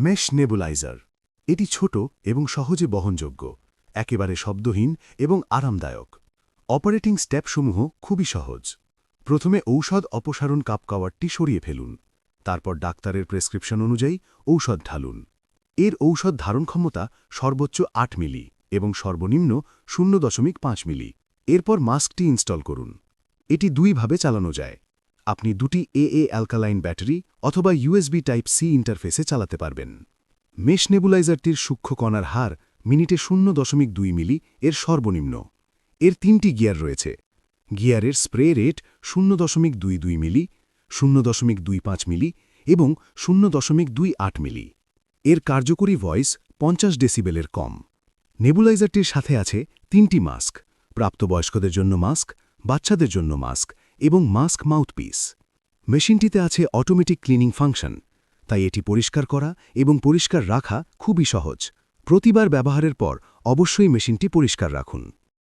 Mesh nebuliser. এটি ছোট এবং সহজে বহনযোগ্য, একেবারে শব্দহীন এবং আরামদায়ক। অপারেটিং স্টেপসমূহ খুবই সহজ। প্রথমে ঔষধ অপসারণ কাপ কাওয়ারটি সরিয়ে ফেলুন। তারপর ডাক্তারের প্রেসক্রিপশন অনুযায়ী ঔষধ ঢালুন। এর ঔষধ ধারণ ক্ষমতা সর্বোচ্চ আট মিলি এবং সর্বনিম্ন শূন্য দশমিক পাঁচ মিলি। এরপর মাস্কটি ইনস্টল করুন। এটি দুইভাবে চালানো যায়। আপনি দুটি এএ অ্যালকালাইন ব্যাটারি অথবা ইউএসবি টাইপ সি ইন্টারফেসে চালাতে পারবেন। মেশ নেবুলাইজারটির সূক্ষ্ম কণার হার মিনিটে শূন্য দশমিক দুই মিলি এর সর্বনিম্ন। এর তিনটি গিয়ার রয়েছে। গিয়ারের স্প্রে রেট শূন্য দশমিক দুই দুই মিলি, শূন্য দশমিক দুই পাঁচ মিলি এবং শূন্য দশমিক দুই আট মিলি। এর কার্যকরী ভয়েস পঞ্চাশ ডেসিবেলের কম। নেবুলাইজারটির সাথে আছে তিনটি মাস্ক, প্রাপ্তবয়স্কদের জন্য মাস্ক, বাচ্চাদের জন্য মাস্ক এবং মাস্ক মাউথপিস। মেশিনটিতে আছে অটোমেটিক ক্লিনিং ফাংশন। তাই এটি পরিষ্কার করা এবং পরিষ্কার রাখা খুবই সহজ। প্রতিবার ব্যবহারের পর অবশ্যই মেশিনটি পরিষ্কার রাখুন।